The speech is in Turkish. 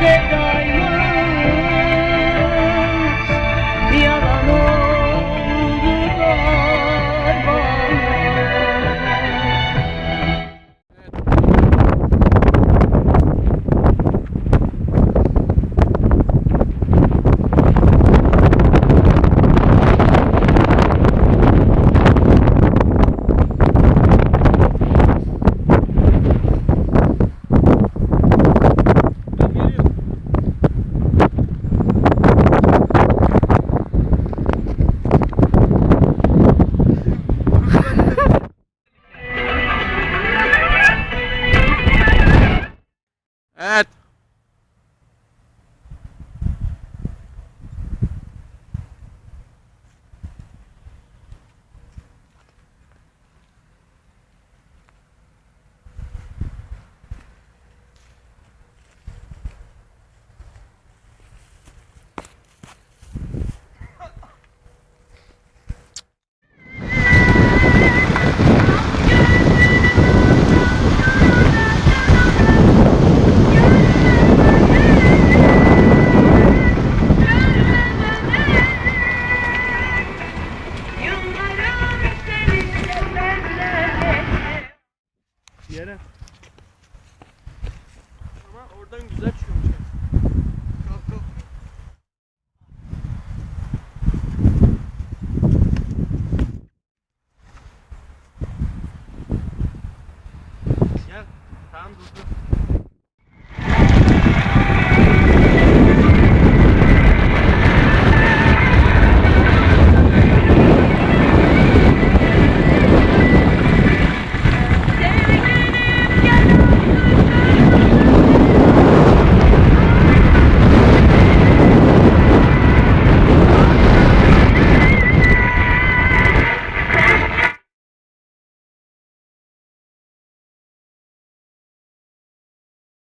Big Night Evet. Yere. Ama oradan güzel çıkıyormuş. Kalk kalk. Gel. Tamam dur dur.